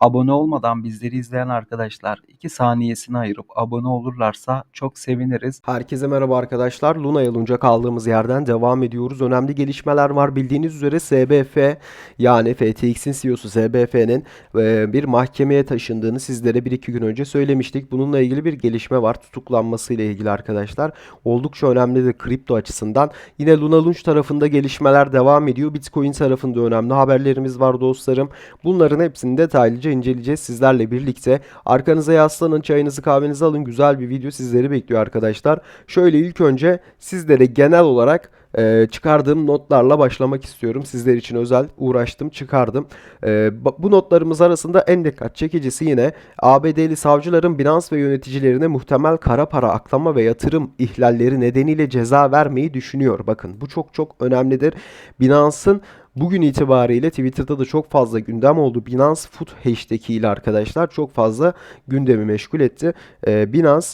Abone olmadan bizleri izleyen arkadaşlar 2 saniyesini ayırıp abone olurlarsa çok seviniriz. Herkese merhaba arkadaşlar. Luna Yalınca kaldığımız yerden devam ediyoruz. Önemli gelişmeler var. Bildiğiniz üzere SBF yani FTX'in CEO'su SBF'nin e, bir mahkemeye taşındığını sizlere 1-2 gün önce söylemiştik. Bununla ilgili bir gelişme var. Tutuklanması ile ilgili arkadaşlar. Oldukça önemli de kripto açısından. Yine Luna Launch tarafında gelişmeler devam ediyor. Bitcoin tarafında önemli haberlerimiz var dostlarım. Bunların hepsini detaylıca inceleyeceğiz sizlerle birlikte. Arkanıza yaslanın, çayınızı kahvenizi alın. Güzel bir video sizleri bekliyor arkadaşlar. Şöyle ilk önce sizlere genel olarak e, çıkardığım notlarla başlamak istiyorum. Sizler için özel uğraştım, çıkardım. E, bu notlarımız arasında en dikkat çekicisi yine ABD'li savcıların Binance ve yöneticilerine muhtemel kara para aklama ve yatırım ihlalleri nedeniyle ceza vermeyi düşünüyor. Bakın bu çok çok önemlidir. Binance'ın Bugün itibariyle Twitter'da da çok fazla gündem oldu. Binance Food hashtag ile arkadaşlar çok fazla gündemi meşgul etti. Ee, Binance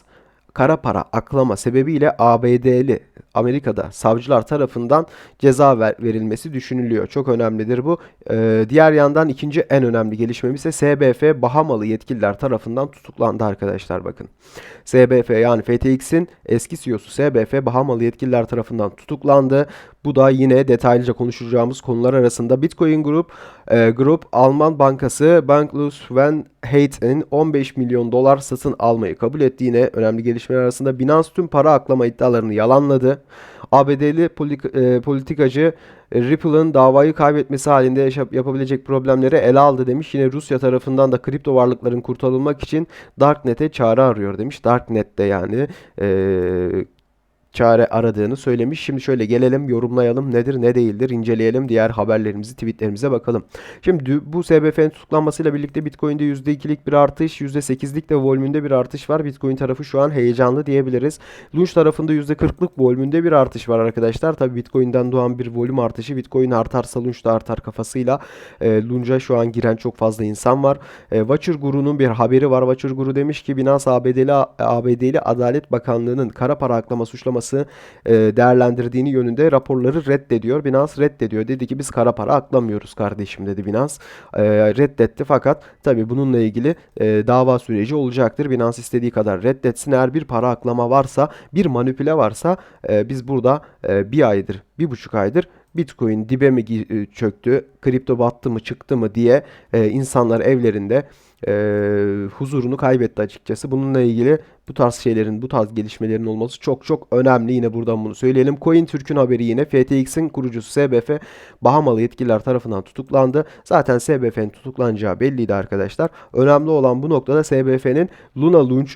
kara para aklama sebebiyle ABD'li Amerika'da savcılar tarafından ceza ver- verilmesi düşünülüyor. Çok önemlidir bu. Ee, diğer yandan ikinci en önemli gelişmemiz ise SBF Bahamalı yetkililer tarafından tutuklandı arkadaşlar bakın. SBF yani FTX'in eski CEO'su SBF Bahamalı yetkililer tarafından tutuklandı. Bu da yine detaylıca konuşacağımız konular arasında Bitcoin Group e, Group Alman bankası Banklus Van Heyten'in 15 milyon dolar satın almayı kabul etti. Yine önemli gelişmeler arasında Binance tüm para aklama iddialarını yalanladı. ABD'li e, politikacı Ripple'ın davayı kaybetmesi halinde yapabilecek problemleri ele aldı demiş. Yine Rusya tarafından da kripto varlıkların kurtarılmak için Darknet'e çare arıyor demiş. Darknet'te yani e, çare aradığını söylemiş. Şimdi şöyle gelelim yorumlayalım nedir ne değildir inceleyelim diğer haberlerimizi tweetlerimize bakalım. Şimdi bu SBF'nin tutuklanmasıyla birlikte Bitcoin'de %2'lik bir artış %8'lik de volümünde bir artış var. Bitcoin tarafı şu an heyecanlı diyebiliriz. Launch tarafında %40'lık volümünde bir artış var arkadaşlar. Tabii Bitcoin'den doğan bir volüm artışı. Bitcoin artarsa Launch da artar kafasıyla. E, Launch'a şu an giren çok fazla insan var. E, Watcher Guru'nun bir haberi var. Watcher Guru demiş ki Binance ABD'li, ABD'li Adalet Bakanlığı'nın kara para aklama suçlaması e, değerlendirdiğini yönünde raporları reddediyor. Binance reddediyor. Dedi ki biz kara para aklamıyoruz kardeşim dedi Binance. E, reddetti fakat tabii bununla ilgili e, dava süreci olacaktır. Binance istediği kadar reddetsin. Eğer bir para aklama varsa, bir manipüle varsa e, biz burada e, bir aydır, bir buçuk aydır Bitcoin dibe mi e, çöktü, kripto battı mı çıktı mı diye e, insanlar evlerinde e, huzurunu kaybetti açıkçası. Bununla ilgili bu tarz şeylerin, bu tarz gelişmelerin olması çok çok önemli. Yine buradan bunu söyleyelim. Coin Türk'ün haberi yine FTX'in kurucusu SBF Bahamalı yetkililer tarafından tutuklandı. Zaten SBF'nin tutuklanacağı belliydi arkadaşlar. Önemli olan bu noktada SBF'nin Luna Launch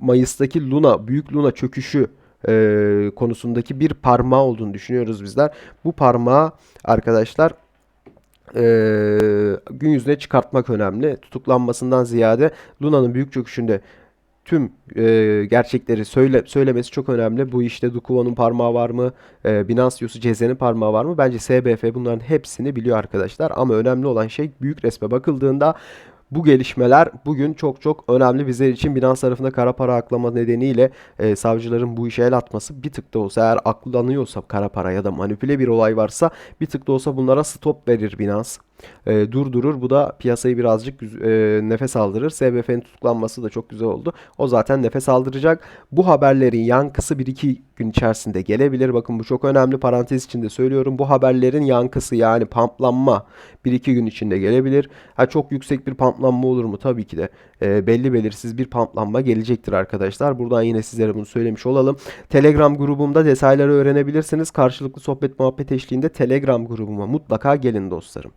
Mayıs'taki Luna, büyük Luna çöküşü e, konusundaki bir parmağı olduğunu düşünüyoruz bizler. Bu parmağı arkadaşlar e, gün yüzüne çıkartmak önemli. Tutuklanmasından ziyade Luna'nın büyük çöküşünde tüm e, gerçekleri söyle, söylemesi çok önemli. Bu işte Dukuvo'nun parmağı var mı? E, Binance CEO'su Cezen'in parmağı var mı? Bence SBF bunların hepsini biliyor arkadaşlar. Ama önemli olan şey büyük resme bakıldığında bu gelişmeler bugün çok çok önemli bizler için Binance tarafında kara para aklama nedeniyle e, savcıların bu işe el atması bir tık da olsa eğer aklanıyorsa kara para ya da manipüle bir olay varsa bir tık da olsa bunlara stop verir Binance. E, durdurur. Bu da piyasayı birazcık e, nefes aldırır. SBF'nin tutuklanması da çok güzel oldu. O zaten nefes aldıracak. Bu haberlerin yankısı 1-2 gün içerisinde gelebilir. Bakın bu çok önemli. Parantez içinde söylüyorum. Bu haberlerin yankısı yani pamplanma 1-2 gün içinde gelebilir. Ha çok yüksek bir pamplanma olur mu? Tabii ki de e, belli belirsiz bir pamplanma gelecektir arkadaşlar. Buradan yine sizlere bunu söylemiş olalım. Telegram grubumda detayları öğrenebilirsiniz. Karşılıklı sohbet muhabbet eşliğinde Telegram grubuma mutlaka gelin dostlarım.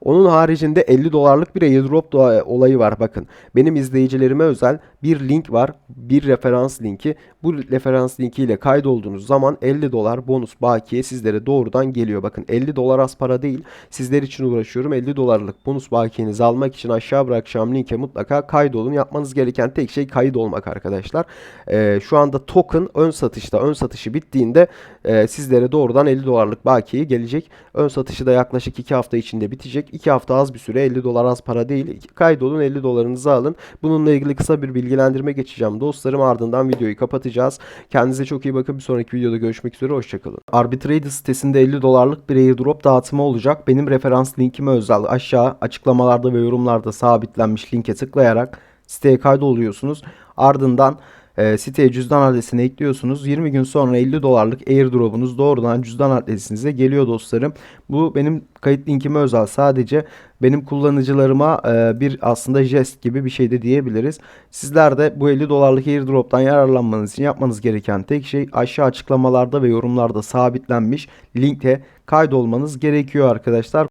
Onun haricinde 50 dolarlık bir airdrop doğa- olayı var bakın. Benim izleyicilerime özel bir link var. Bir referans linki. Bu referans linkiyle kaydolduğunuz zaman 50 dolar bonus bakiye sizlere doğrudan geliyor. Bakın 50 dolar az para değil. Sizler için uğraşıyorum. 50 dolarlık bonus bakiyenizi almak için aşağı bırakacağım linke mutlaka kaydolun. Yapmanız gereken tek şey kayıt olmak arkadaşlar. Ee, şu anda token ön satışta. Ön satışı bittiğinde e, sizlere doğrudan 50 dolarlık bakiye gelecek. Ön satışı da yaklaşık 2 hafta içinde bitecek. 2 hafta az bir süre 50 dolar az para değil. Kaydolun 50 dolarınızı alın. Bununla ilgili kısa bir bilgilendirme geçeceğim dostlarım. Ardından videoyu kapatacağız. Kendinize çok iyi bakın. Bir sonraki videoda görüşmek üzere. Hoşçakalın. Arbitrator sitesinde 50 dolarlık bir airdrop dağıtımı olacak. Benim referans linkime özel aşağı açıklamalarda ve yorumlarda sabitlenmiş linke tıklayarak siteye kaydoluyorsunuz. Ardından e, siteye cüzdan adresini ekliyorsunuz. 20 gün sonra 50 dolarlık airdrop'unuz doğrudan cüzdan adresinize geliyor dostlarım. Bu benim kayıt linkime özel. Sadece benim kullanıcılarıma e, bir aslında jest gibi bir şey de diyebiliriz. Sizler de bu 50 dolarlık airdrop'tan yararlanmanız için yapmanız gereken tek şey aşağı açıklamalarda ve yorumlarda sabitlenmiş linkte kaydolmanız gerekiyor arkadaşlar.